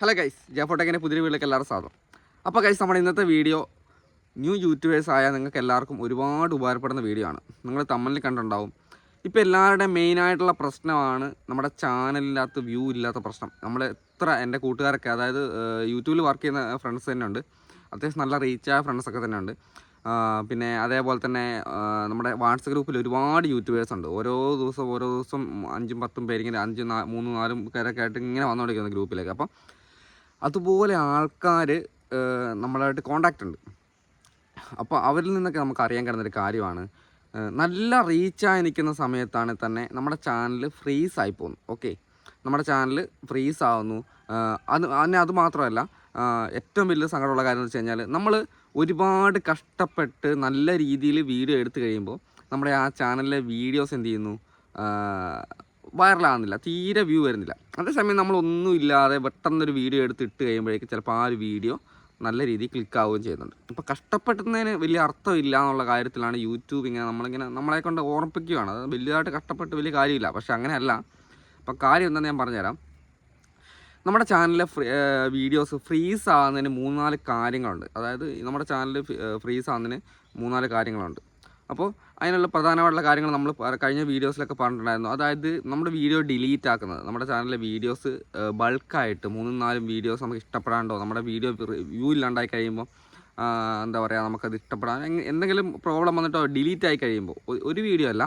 Hello guys ജാഫോട്ടെക്കിന്റെ പുതിയ വീട്ടിലേക്ക് എല്ലാവർക്കും സ്വാഗതം. അപ്പോൾ ഗൈസ് നമ്മുടെ ഇന്നത്തെ വീഡിയോ ന്യൂ യൂട്യൂബേഴ്സ് ആയ നിങ്ങൾക്ക് എല്ലാവർക്കും ഒരുപാട് ഉപകാരപ്പെടുന്ന വീഡിയോ ആണ്. നിങ്ങൾ തമ്മിൽ കണ്ടുണ്ടാവും ഇപ്പോൾ എല്ലാവരുടെയും മെയിനായിട്ടുള്ള പ്രശ്നമാണ് നമ്മുടെ ചാനലില്ലാത്ത വ്യൂ ഇല്ലാത്ത പ്രശ്നം. നമ്മൾ എത്ര എന്റെ കൂട്ടുകാരൊക്കെ അതായത് യൂട്യൂബിൽ വർക്ക് ചെയ്യുന്ന ഫ്രണ്ട്സ് തന്നെ ഉണ്ട് അത്യാവശ്യം നല്ല റീച്ചായ ഫ്രണ്ട്സൊക്കെ തന്നെ ഉണ്ട് പിന്നെ അതേപോലെ തന്നെ നമ്മുടെ വാട്സപ്പ് ഗ്രൂപ്പിൽ ഒരുപാട് യൂട്യൂബേഴ്സ് ഉണ്ട്. ഓരോ ദിവസം ഓരോ ദിവസം അഞ്ചും പത്തും പേരിങ്ങനെ അഞ്ചും മൂന്നും നാലും പേരൊക്കെ ആയിട്ട് ഇങ്ങനെ വന്നുകൊണ്ടിരിക്കുന്നത് ഗ്രൂപ്പിലേക്ക്. അപ്പം അതുപോലെ ആൾക്കാർ നമ്മളായിട്ട് കോണ്ടാക്റ്റ് ഉണ്ട്. അപ്പോൾ അവരിൽ നിന്നൊക്കെ നമുക്ക് അറിയാൻ കഴിയുന്നൊരു കാര്യമാണ്. നല്ല റീച്ചായി നിൽക്കുന്ന സമയത്താണ് തന്നെ നമ്മുടെ ചാനൽ ഫ്രീസ് ആയി പോകുന്നു ഓക്കെ നമ്മുടെ ചാനൽ ഫ്രീസ് ആവുന്നു. അത് അതിനെ അത് മാത്രമല്ല ഏറ്റവും വലിയ സങ്കടമുള്ള കാര്യം എന്ന് വെച്ച് കഴിഞ്ഞാൽ നമ്മൾ ഒരുപാട് കഷ്ടപ്പെട്ട് നല്ല രീതിയിൽ വീഡിയോ എടുത്തു കഴിയുമ്പോൾ നമ്മുടെ ആ ചാനലിലെ വീഡിയോസ് എന്ത് ചെയ്യുന്നു? വൈറലാകുന്നില്ല തീരെ വ്യൂ വരുന്നില്ല. അതേസമയം നമ്മളൊന്നും ഇല്ലാതെ പെട്ടെന്നൊരു വീഡിയോ എടുത്ത് ഇട്ട് കഴിയുമ്പോഴേക്ക് ചിലപ്പോൾ ആ ഒരു വീഡിയോ നല്ല രീതിയിൽ ക്ലിക്കാവുകയും ചെയ്യുന്നുണ്ട്. അപ്പോൾ കഷ്ടപ്പെടുന്നതിന് വലിയ അർത്ഥമില്ല എന്നുള്ള കാര്യത്തിലാണ് യൂട്യൂബ് ഇങ്ങനെ നമ്മളിങ്ങനെ നമ്മളെ കൊണ്ട് ഓർമ്മിപ്പിക്കുകയാണ്. അത് വലിയതായിട്ട് കഷ്ടപ്പെട്ട് വലിയ കാര്യമില്ല. പക്ഷെ അങ്ങനെയല്ല. അപ്പോൾ കാര്യം എന്താണെന്ന് ഞാൻ പറഞ്ഞുതരാം. നമ്മുടെ ചാനലിലെ വീഡിയോസ് ഫ്രീസ് ആകുന്നതിന് മൂന്നാൽ കാര്യങ്ങളുണ്ട്. അതായത് നമ്മുടെ ചാനൽ ഫ്രീസ് ആകുന്നതിന് മൂന്നാൽ കാര്യങ്ങളുണ്ട്. അപ്പോൾ അതിനുള്ള പ്രധാനമായിട്ടുള്ള കാര്യങ്ങൾ നമ്മൾ കഴിഞ്ഞ വീഡിയോസിലൊക്കെ പറഞ്ഞിട്ടുണ്ടായിരുന്നു. അതായത് നമ്മുടെ വീഡിയോ ഡിലീറ്റ് ആക്കുന്നത് നമ്മുടെ ചാനലിലെ വീഡിയോസ് ബൾക്കായിട്ട് മൂന്നും നാലും വീഡിയോസ് നമുക്ക് ഇഷ്ടപ്പെടാണ്ടോ നമ്മുടെ വീഡിയോ വ്യൂ ഇല്ലാണ്ടായി കഴിയുമ്പോൾ എന്താ പറയുക നമുക്കത് ഇഷ്ടപ്പെടാൻ എന്തെങ്കിലും പ്രോബ്ലം വന്നിട്ടോ ഡിലീറ്റ് ആയി കഴിയുമ്പോൾ ഒരു വീഡിയോ അല്ല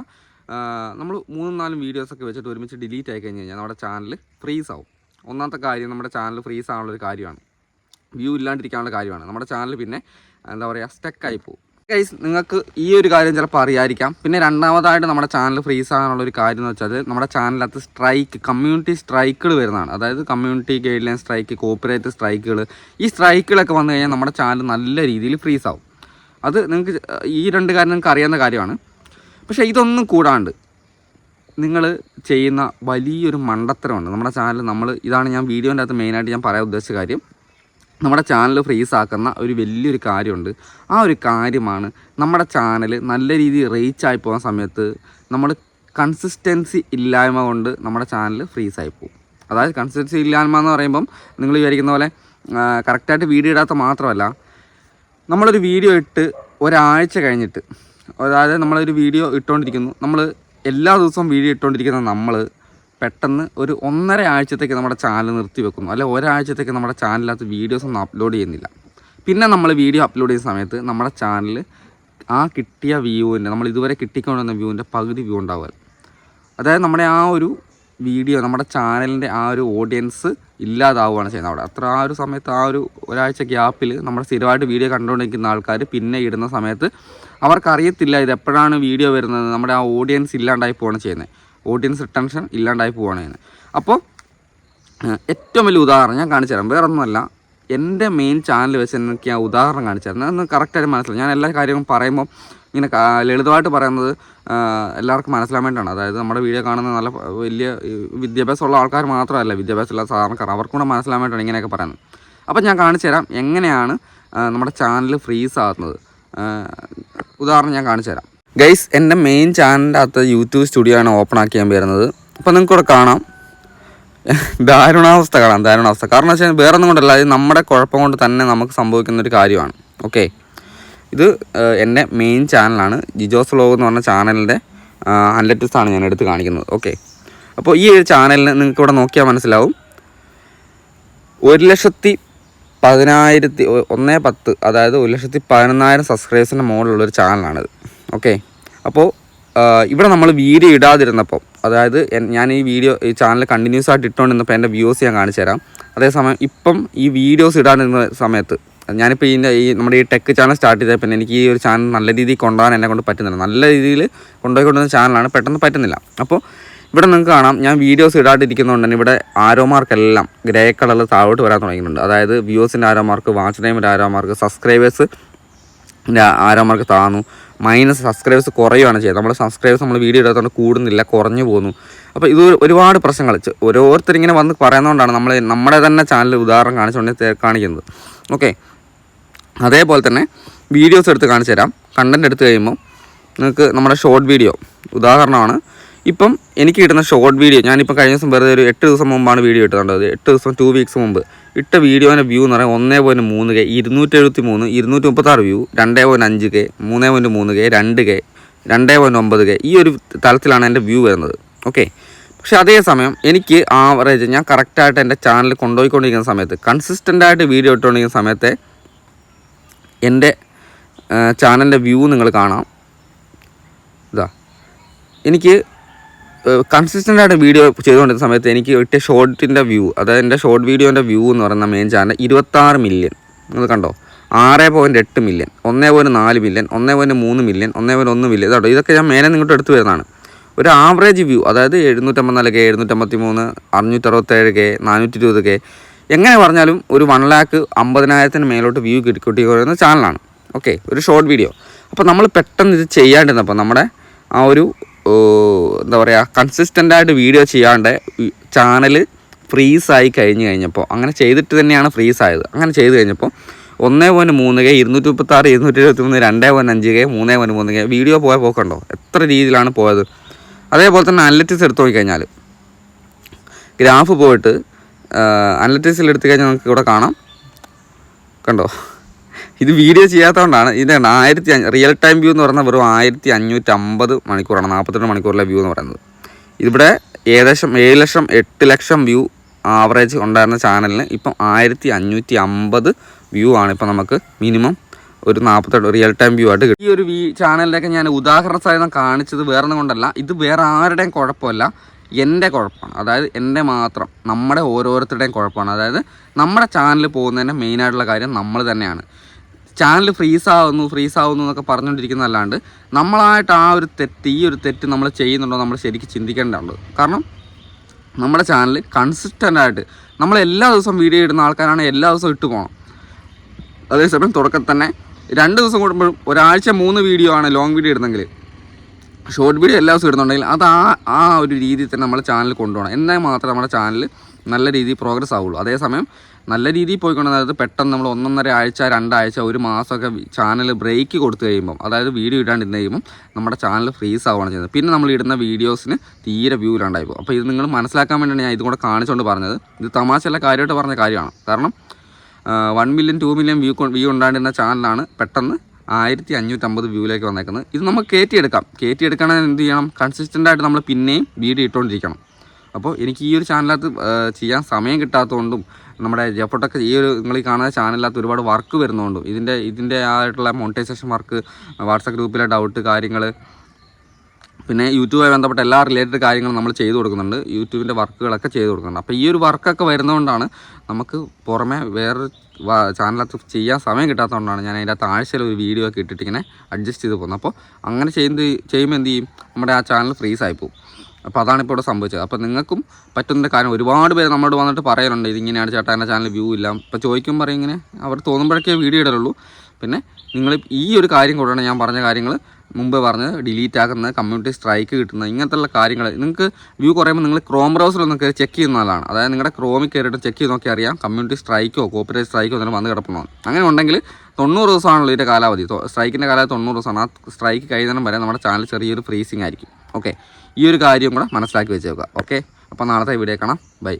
നമ്മൾ മൂന്നും നാലും വീഡിയോസൊക്കെ വെച്ചിട്ട് ഒരുമിച്ച് ഡിലീറ്റ് ആയി കഴിഞ്ഞ് കഴിഞ്ഞാൽ നമ്മുടെ ചാനൽ ഫ്രീസ് ആവും. ഒന്നാമത്തെ കാര്യം നമ്മുടെ ചാനൽ ഫ്രീസ് ആവാനുള്ള ഒരു കാര്യമാണ്. വ്യൂ ഇല്ലാണ്ടിരിക്കാനുള്ള കാര്യമാണ്. നമ്മുടെ ചാനൽ പിന്നെ എന്താ പറയുക സ്റ്റക്കായി പോകും ഗൈസ് നിങ്ങൾക്ക് ഈ ഒരു കാര്യം ചിലപ്പോൾ അറിയായിരിക്കാം. പിന്നെ രണ്ടാമതായിട്ട് നമ്മുടെ ചാനൽ ഫ്രീസ് ആകാനുള്ള ഒരു കാര്യം എന്ന് വെച്ചാൽ നമ്മുടെ ചാനലിനകത്ത് സ്ട്രൈക്ക് കമ്മ്യൂണിറ്റി സ്ട്രൈക്കുകൾ വരുന്നതാണ്. അതായത് community guideline strike copyright സ്ട്രൈക്കുകൾ ഈ സ്ട്രൈക്കുകളൊക്കെ വന്നു കഴിഞ്ഞാൽ നമ്മുടെ ചാനൽ നല്ല രീതിയിൽ ഫ്രീസ് ആവും അത് നിങ്ങൾക്ക് ഈ രണ്ട് കാര്യം നിങ്ങൾക്ക് അറിയാവുന്ന കാര്യമാണ്. പക്ഷേ ഇതൊന്നും കൂടാണ്ട് നിങ്ങൾ ചെയ്യുന്ന വലിയൊരു മണ്ടത്തരമുണ്ട് നമ്മുടെ ചാനൽ നമ്മൾ ഇതാണ് ഞാൻ വീഡിയോന്റെ അകത്ത് മെയിനായിട്ട് ഞാൻ പറയാൻ ഉദ്ദേശിച്ച കാര്യം. നമ്മുടെ ചാനൽ ഫ്രീസ് ആക്കുന്ന ഒരു വലിയൊരു കാര്യമുണ്ട്. ആ ഒരു കാര്യമാണ് നമ്മുടെ ചാനൽ നല്ല രീതിയിൽ റീച്ച് ആയി പോകുന്ന സമയത്ത് നമ്മൾ കൺസിസ്റ്റൻസി ഇല്ലായ്മ കൊണ്ട് നമ്മുടെ ചാനൽ ഫ്രീസ് ആയി പോകും. അതായത് കൺസിസ്റ്റൻസി ഇല്ലായ്മ എന്ന് പറയുമ്പം നിങ്ങൾ വിചാരിക്കുന്ന പോലെ കറക്റ്റായിട്ട് വീഡിയോ ഇടാത്ത മാത്രമല്ല നമ്മളൊരു വീഡിയോ ഇട്ട് ഒരാഴ്ച കഴിഞ്ഞിട്ട് അതായത് നമ്മളൊരു വീഡിയോ ഇട്ടുകൊണ്ടിരിക്കുന്നു നമ്മൾ എല്ലാ ദിവസവും വീഡിയോ ഇട്ടുകൊണ്ടിരിക്കുന്ന നമ്മൾ പെട്ടെന്ന് ഒരു ഒന്നര ആഴ്ചത്തേക്ക് നമ്മുടെ ചാനൽ നിർത്തി വെക്കുന്നു. അല്ലെ ഒരാഴ്ചത്തേക്ക് നമ്മുടെ ചാനലിനകത്ത് വീഡിയോസ് ഒന്നും അപ്ലോഡ് ചെയ്യുന്നില്ല. പിന്നെ നമ്മൾ വീഡിയോ അപ്ലോഡ് ചെയ്യുന്ന സമയത്ത് നമ്മുടെ ചാനൽ ആ കിട്ടിയ വ്യൂവിന്റെ നമ്മൾ ഇതുവരെ കിട്ടിക്കൊണ്ടുവന്ന വ്യൂവിന്റെ പകുതി വ്യൂ ഉണ്ടാവുക. അതായത് നമ്മുടെ ആ ഒരു വീഡിയോ നമ്മുടെ ചാനലിന്റെ ആ ഒരു ഓഡിയൻസ് ഇല്ലാതാവുകയാണ് ചെയ്യുന്നത് അവിടെ. അത്ര ആ ഒരു സമയത്ത് ആ ഒരു ഒരാഴ്ച ഗ്യാപ്പിൽ നമ്മൾ സ്ഥിരമായിട്ട് വീഡിയോ കണ്ടുകൊണ്ടിരിക്കുന്ന ആൾക്കാർ പിന്നെ ഇടുന്ന സമയത്ത് അവർക്കറിയത്തില്ല ഇത് എപ്പോഴാണ് വീഡിയോ വരുന്നത്. നമ്മുടെ ആ ഓഡിയൻസ് ഇല്ലാണ്ടായി പോവാണ് ചെയ്യുന്നത്. ഓഡിയൻസ് റിട്ടൻഷൻ ഇല്ലാണ്ടായി പോവാണ് ഞാൻ. അപ്പോൾ ഏറ്റവും വലിയ ഉദാഹരണം ഞാൻ കാണിച്ചു തരാം. വേറെ ഒന്നുമല്ല എന്റെ മെയിൻ ചാനൽ വെച്ച് എനിക്ക് ആ ഉദാഹരണം കാണിച്ചു തരാം അതൊന്ന് കറക്റ്റായിട്ട് മനസ്സിലാവും ഞാൻ എല്ലാ കാര്യവും പറയുമ്പോൾ ഇങ്ങനെ ലളിതമായിട്ട് പറയുന്നത് എല്ലാവർക്കും മനസ്സിലാൻ വേണ്ടിയാണ് അതായത് നമ്മുടെ വീഡിയോ കാണുന്ന നല്ല വലിയ വിദ്യാഭ്യാസമുള്ള ആൾക്കാർ മാത്രമല്ല വിദ്യാഭ്യാസമുള്ള സാധാരണക്കാർ അവർക്കും കൂടെ മനസ്സിലാൻ വേണ്ടിയാണ് ഇങ്ങനെയൊക്കെ പറയുന്നത്. അപ്പോൾ ഞാൻ കാണിച്ചു തരാം എങ്ങനെയാണ് നമ്മുടെ ചാനൽ ഫ്രീസ് ആകുന്നത്. ഉദാഹരണം ഞാൻ കാണിച്ചു തരാം. ഗൈസ് എന്റെ മെയിൻ ചാനലിന്റെ അകത്ത് യൂട്യൂബ് സ്റ്റുഡിയോ ആണ് ഓപ്പൺ ആക്കിയാൻ വരുന്നത്. അപ്പോൾ നിങ്ങൾക്കിവിടെ കാണാം. ദാരുണാവസ്ഥ കാണാം ദാരുണാവസ്ഥ. കാരണം വെച്ചാൽ വേറെ ഒന്നും കൊണ്ടല്ല ഇത് നമ്മുടെ കുഴപ്പം കൊണ്ട് തന്നെ നമുക്ക് സംഭവിക്കുന്ന ഒരു കാര്യമാണ്. ഓക്കെ ഇത് എന്റെ മെയിൻ ചാനലാണ് ജിജോസ് വ്ലോഗ് എന്ന് പറഞ്ഞ ചാനലിന്റെ ആണ് ഞാൻ എടുത്ത് കാണിക്കുന്നത്. ഓക്കെ അപ്പോൾ ഈ ഒരു ചാനലിന് നിങ്ങൾക്ക് ഇവിടെ നോക്കിയാൽ മനസ്സിലാവും. ഒരു ലക്ഷത്തി പതിനായിരത്തി ഒന്നേ പത്ത് അതായത് ഒരു ലക്ഷത്തി പതിനൊന്നായിരം സബ്സ്ക്രൈബേഴ്സിന്റെ മുകളിലുള്ളൊരു ചാനലാണിത് ഓക്കെ. അപ്പോൾ ഇവിടെ നമ്മൾ വീഡിയോ ഇടാതിരുന്നപ്പോൾ അതായത് ഞാൻ ഈ വീഡിയോ ഈ ചാനൽ കണ്ടിന്യൂസ് ആയിട്ട് ഇട്ടുകൊണ്ടിരുന്നപ്പോൾ എന്റെ വ്യൂസ് ഞാൻ കാണിച്ചു തരാം. അതേസമയം ഇപ്പം ഈ വീഡിയോസ് ഇടാനിരുന്ന സമയത്ത് ഞാനിപ്പോൾ ഇതിന്റെ ഈ നമ്മുടെ ഈ ടെക് ചാനൽ സ്റ്റാർട്ട് ചെയ്തപ്പോൾ പിന്നെ എനിക്ക് ഈ ഒരു ചാനൽ നല്ല രീതിയിൽ കൊണ്ടുപോകാൻ എന്നെ കൊണ്ട് പറ്റുന്നില്ല. നല്ല രീതിയിൽ കൊണ്ടുപോയിക്കൊണ്ടിരുന്ന ചാനലാണ് പെട്ടെന്ന് പറ്റുന്നില്ല. അപ്പോൾ ഇവിടെ നിങ്ങൾക്ക് കാണാം ഞാൻ വീഡിയോസ് ഇടാണ്ടിരിക്കുന്നതുകൊണ്ട് തന്നെ ഇവിടെ ആരോമാർക്കെല്ലാം ഗ്രേ കളറിൽ താഴോട്ട് വരാൻ തുടങ്ങിയിട്ടുണ്ട്. അതായത് വ്യൂസിന്റെ ആരോമാർക്ക് വാച്ച് ടൈമിന്റെ ആരോമാർക്ക് സബ്സ്ക്രൈബേഴ്സ് ആരോമാർക്ക് താന്നു. മൈനസ് സബ്സ്ക്രൈബേഴ്സ് കുറയുകയാണ് ചെയ്യുന്നത്. നമ്മുടെ സബ്സ്ക്രൈബേഴ്സ് നമ്മൾ വീഡിയോ ഇടാത്തതുകൊണ്ട് കൂടുന്നില്ല കുറഞ്ഞു പോകുന്നു അപ്പോൾ ഇത് ഒരുപാട് പ്രശ്നങ്ങൾ. ഓരോരുത്തർ ഇങ്ങനെ വന്ന് പറയുന്നതുകൊണ്ടാണ് നമ്മൾ നമ്മുടെ തന്നെ ചാനൽ ഉദാഹരണം കാണിച്ചുകൊണ്ട് കാണിക്കുന്നത്. ഓക്കെ അതേപോലെ തന്നെ വീഡിയോസ് എടുത്ത് കാണിച്ചു തരാം. കണ്ടന്റ് എടുത്ത് കഴിയുമ്പോൾ നിങ്ങൾക്ക് നമ്മുടെ ഷോർട്ട് വീഡിയോ ഉദാഹരണമാണ്. ഇപ്പം എനിക്ക് കിട്ടുന്ന ഷോർട്ട് വീഡിയോ ഞാനിപ്പോൾ കഴിഞ്ഞ ദിവസം വെറുതെ ഒരു എട്ട് ദിവസം മുമ്പാണ് വീഡിയോ ഇട്ടുകൊണ്ടത് എട്ട് ദിവസം ടു വീക്സ് മുമ്പ്. ഇട്ട വീഡിയോന്റെ വ്യൂ എന്ന് പറയുന്നത് ഒന്നേ പോയിന്റ് മൂന്ന് കെ ഇരുന്നൂറ്റി എഴുപത്തി മൂന്ന് ഇരുന്നൂറ്റി മുപ്പത്താറ് വ്യൂ രണ്ടേ പോയിന്റ് അഞ്ച് കെ മൂന്നേ പോയിന്റ് മൂന്ന് കെ രണ്ട് കെ രണ്ടേ പോയിന്റ് ഒമ്പത് കെ ഈ ഒരു തലത്തിലാണ് എന്റെ വ്യൂ വരുന്നത്. ഓക്കെ പക്ഷെ അതേസമയം എനിക്ക് ആവറേജ് ഞാൻ കറക്റ്റായിട്ട് എന്റെ ചാനൽ കൊണ്ടുപോയിക്കൊണ്ടിരിക്കുന്ന സമയത്ത് കൺസിസ്റ്റന്റ് ആയിട്ട് വീഡിയോ ഇട്ടുകൊണ്ടിരിക്കുന്ന സമയത്തെ എന്റെ ചാനലിന്റെ വ്യൂ നിങ്ങൾ കാണാം. ഇതാ. എനിക്ക് കൺസിസ്റ്റന്റ് ആയിട്ട് വീഡിയോ ചെയ്തുകൊണ്ടിരുന്ന സമയത്ത് എനിക്ക് കിട്ടിയ ഷോർട്ടിന്റെ വ്യൂ അതായത് എന്റെ ഷോർട്ട് വീഡിയോന്റെ വ്യൂ എന്ന് പറയുന്ന മെയിൻ ചാനൽ ഇരുപത്താറ് മില്യൺ നിങ്ങൾ കണ്ടോ? ആറ് പോയിന്റ് എട്ട് മില്യൺ ഒന്നേ പോയിന്റ് നാല് മില്യൺ ഒന്നേ പോയിന്റ് മൂന്ന് മില്യൺ ഒന്നേ പോയിന്റ് ഒന്ന് മില്യൺ ഇതാട്ടോ ഇതൊക്കെ ഞാൻ മേലെ നിങ്ങോട്ട് എടുത്തു വരുന്നതാണ്. ഒരു ആവറേജ് വ്യൂ അതായത് എഴുന്നൂറ്റമ്പത്തിനാല് കെ എഴുന്നൂറ്റമ്പത്തി മൂന്ന് അറുന്നൂറ്ററുപത്തേഴ് കെ നാനൂറ്റി ഇരുപത് കെ എങ്ങനെ പറഞ്ഞാലും ഒരു വൺ ലാക്ക് അമ്പതിനായിരത്തിന് മേലോട്ട് വ്യൂ കിട്ടി കിട്ടിക്കൊണ്ടിരുന്ന ചാനലാണ് ഓക്കെ ഒരു ഷോർട്ട് വീഡിയോ അപ്പോൾ നമ്മൾ പെട്ടെന്ന് ഇത് ചെയ്യാണ്ടിരുന്നപ്പോൾ നമ്മുടെ ആ ഒരു എന്താ പറയുക കൺസിസ്റ്റന്റ് ആയിട്ട് വീഡിയോ ചെയ്യാണ്ട് ചാനൽ ഫ്രീസായി കഴിഞ്ഞ് കഴിഞ്ഞപ്പോൾ അങ്ങനെ ചെയ്തിട്ട് തന്നെയാണ് ഫ്രീസ് ആയത് അങ്ങനെ ചെയ്ത് കഴിഞ്ഞപ്പോൾ ഒന്നേ പോയിന്റ് മൂന്ന് കെ ഇരുന്നൂറ്റി മുപ്പത്തി ആറ് ഇരുന്നൂറ്റി ഇരുപത്തി മൂന്ന് രണ്ടേ പോയിന്റ് അഞ്ച് കെ മൂന്നേ പോയിന്റ് മൂന്ന് കെ വീഡിയോ പോയ പോക്കുണ്ടോ? എത്ര രീതിയിലാണ് പോയത്? അതേപോലെ തന്നെ അനലറ്റിക്സ് എടുത്തു നോക്കിക്കഴിഞ്ഞാൽ ഗ്രാഫ് പോയിട്ട് അനലറ്റിക്സിൽ എടുത്തു കഴിഞ്ഞാൽ നമുക്ക് ഇവിടെ കാണാം. കണ്ടോ? ഇത് വീഡിയോ ചെയ്യാത്തതുകൊണ്ടാണ് ഇതാണ് ആയിരത്തി റിയൽ ടൈം വ്യൂ എന്ന് പറയുന്നത് വെറും ആയിരത്തി അഞ്ഞൂറ്റി അമ്പത് മണിക്കൂറാണ് നാൽപ്പത്തെട്ട് മണിക്കൂറിലെ വ്യൂ എന്ന് പറയുന്നത്. ഇവിടെ ഏകദേശം ഏഴ് ലക്ഷം എട്ട് ലക്ഷം വ്യൂ ആവറേജ് ഉണ്ടായിരുന്ന ചാനലിന് ഇപ്പം ആയിരത്തി അഞ്ഞൂറ്റി അമ്പത് വ്യൂ ആണ് ഇപ്പം നമുക്ക് മിനിമം ഒരു നാൽപ്പത്തെട്ട് റിയൽ ടൈം വ്യൂ ആയിട്ട് കിട്ടും ഈ ഒരു ചാനലിലൊക്കെ ഞാൻ ഉദാഹരണ സഹിതം കാണിച്ചത് വേറെ കൊണ്ടല്ല. ഇത് വേറെ ആരുടെയും കുഴപ്പമല്ല എന്റെ കുഴപ്പമാണ്. അതായത് എന്റെ മാത്രം നമ്മുടെ ഓരോരുത്തരുടെയും കുഴപ്പമാണ്. അതായത് നമ്മുടെ ചാനൽ പോകുന്നതിന്റെ മെയിനായിട്ടുള്ള കാര്യം നമ്മൾ തന്നെയാണ്. ചാനൽ ഫ്രീസ് ആവുന്നു ഫ്രീസ് ആവുന്നു എന്നൊക്കെ പറഞ്ഞുകൊണ്ടിരിക്കുന്നതല്ലാണ്ട് നമ്മളായിട്ട് ആ ഒരു തെറ്റ് ഈ ഒരു തെറ്റ് നമ്മൾ ചെയ്യുന്നുണ്ടോ നമ്മൾ ശരിക്കും ചിന്തിക്കേണ്ടതുണ്ട്. കാരണം നമ്മുടെ ചാനൽ കൺസിസ്റ്റന്റ് ആയിട്ട് നമ്മൾ എല്ലാ ദിവസവും വീഡിയോ ഇടുന്ന ആൾക്കാരാണ് എല്ലാ ദിവസവും ഇട്ട് പോകണം അതേസമയം തുടക്കത്തിൽ തന്നെ രണ്ട് ദിവസം കൂടുമ്പോഴും ഒരാഴ്ച മൂന്ന് വീഡിയോ ആണ് ലോങ് വീഡിയോ ഇടുന്നെങ്കിൽ ഷോർട്ട് വീഡിയോ എല്ലാ ദിവസവും ഇടുന്നുണ്ടെങ്കിൽ അത് ആ ആ ഒരു രീതിയിൽ തന്നെ നമ്മൾ ചാനൽ കൊണ്ടുപോകണം. എന്നാൽ മാത്രമേ നമ്മുടെ ചാനൽ നല്ല രീതിയിൽ പ്രോഗ്രസ് ആവുള്ളൂ. അതേസമയം നല്ല രീതിയിൽ പോയിക്കൊണ്ട് അതായത് പെട്ടെന്ന് നമ്മൾ ഒന്നൊന്നര ആഴ്ച രണ്ടാഴ്ച ഒരു മാസമൊക്കെ ചാനൽ ബ്രേക്ക് കൊടുത്തു കഴിയുമ്പം അതായത് വീഡിയോ ഇടാണ്ടിരുന്ന് കഴിയുമ്പം നമ്മുടെ ചാനൽ ഫ്രീസ് ആവുകയാണ് ചെയ്യുന്നത്. പിന്നെ നമ്മൾ ഇടുന്ന വീഡിയോസിന് തീരെ വ്യൂ ഇല്ലാണ്ടായി പോകും. അപ്പോൾ ഇത് നിങ്ങൾ മനസ്സിലാക്കാൻ വേണ്ടിയാണ് ഞാൻ ഇതുകൂടെ കാണിച്ചുകൊണ്ട് പറഞ്ഞത്. ഇത് തമാശയല്ല കാര്യമായിട്ട് പറഞ്ഞ കാര്യമാണ്. കാരണം one million two million view view ഉണ്ടായിരുന്ന ചാനലാണ് പെട്ടെന്ന് ആയിരത്തി അഞ്ഞൂറ്റമ്പത് വ്യൂവിലേക്ക് വന്നേക്കുന്നത്. ഇത് നമുക്ക് കയറ്റിയെടുക്കാം കയറ്റിയെടുക്കണമെങ്കിൽ എന്ത് ചെയ്യണം? കൺസിസ്റ്റന്റ് ആയിട്ട് നമ്മൾ പിന്നെയും വീഡിയോ ഇട്ടുകൊണ്ടിരിക്കണം അപ്പോൾ എനിക്ക് ഈ ഒരു ചാനലിനകത്ത് ചെയ്യാൻ സമയം കിട്ടാത്തതുകൊണ്ടും നമ്മുടെ ജെഫോട്ടൊക്കെ ഈ ഒരു നിങ്ങൾ ഈ കാണുന്ന ചാനലിനകത്ത് ഒരുപാട് വർക്ക് വരുന്നതുകൊണ്ടും ഇതിന്റെ ഇതിന്റെ ആയിട്ടുള്ള മോണിറ്റൈസേഷൻ വർക്ക് വാട്സപ്പ് ഗ്രൂപ്പിലെ ഡൗട്ട് കാര്യങ്ങൾ പിന്നെ യൂട്യൂബുമായി ബന്ധപ്പെട്ട എല്ലാ റിലേറ്റഡ് കാര്യങ്ങളും നമ്മൾ ചെയ്തു കൊടുക്കുന്നുണ്ട്. യൂട്യൂബിന്റെ വർക്കുകളൊക്കെ ചെയ്തു കൊടുക്കുന്നുണ്ട്. അപ്പോൾ ഈ ഒരു വർക്കൊക്കെ വരുന്നതുകൊണ്ടാണ് നമുക്ക് പുറമെ വേറൊരു ചാനലകത്ത് ചെയ്യാൻ സമയം കിട്ടാത്തതുകൊണ്ടാണ് ഞാൻ അതിന്റെ അകത്ത് ആഴ്ചയിൽ ഒരു വീഡിയോ ഒക്കെ ഇട്ടിട്ട് ഇങ്ങനെ അഡ്ജസ്റ്റ് ചെയ്ത് പോകുന്നത്. അപ്പോൾ അങ്ങനെ ചെയ്യുന്നത് ചെയ്യുമ്പോൾ എന്ത് ചെയ്യും? നമ്മുടെ ആ ചാനൽ ഫ്രീസ് പോകും. അപ്പോൾ അതാണ് ഇപ്പോൾ ഇവിടെ സംഭവിച്ചത്. അപ്പോൾ നിങ്ങൾക്കും പറ്റുന്ന കാര്യം ഒരുപാട് പേര് നമ്മളോട് വന്നിട്ട് പറയാനുണ്ട് ഇതിങ്ങനെയാണ് ചേട്ടാ എന്റെ ചാനൽ വ്യൂ ഇല്ല. അപ്പോൾ ചോദിക്കും പറയും ഇങ്ങനെ. അവർ തോന്നുമ്പോഴൊക്കെ വീഡിയോ ഇടലുള്ളൂ. പിന്നെ നിങ്ങൾ ഈ ഒരു കാര്യം കൂടെയാണ് ഞാൻ പറഞ്ഞ കാര്യങ്ങൾ മുമ്പ് പറഞ്ഞത് ഡിലീറ്റ് ആക്കുന്നത് കമ്മ്യൂണിറ്റി സ്ട്രൈക്ക് കിട്ടുന്നത് ഇങ്ങനത്തുള്ള കാര്യങ്ങൾ. നിങ്ങൾക്ക് വ്യൂ കുറയുമ്പോൾ നിങ്ങൾ ക്രോം ബ്രൗസറൊന്ന് കയറി ചെക്ക് ചെയ്യുന്നതാണ് അതായത് നിങ്ങളുടെ ക്രോമിൽ കയറിയിട്ട് ചെക്ക് ചെയ്ത് നോക്കി അറിയാം കമ്മ്യൂണിറ്റി സ്ട്രൈക്കോ കോപ്പറേറ്റ് സ്ട്രൈക്കോ എന്തെങ്കിലും വന്ന് കിടപ്പണോ അങ്ങനെ ഉണ്ടെങ്കിൽ തൊണ്ണൂറ് ദിവസമാണല്ലോ ഇതിന്റെ കാലാവധി. സ്ട്രൈക്കിന്റെ കാലാവധി തൊണ്ണൂറ് ദിവസമാണ്. ആ സ്ട്രൈക്ക് കഴിയുന്നതിനും വരെ നമ്മുടെ ചാനൽ ചെറിയൊരു ഫ്രീസിങ് ആയിരിക്കും. ഓക്കെ ഈ ഒരു കാര്യം കൂടെ മനസ്സിലാക്കി വെച്ചേക്കുക. ഓക്കെ അപ്പോൾ നാളത്തെ വീഡിയോ കാണാം. ബൈ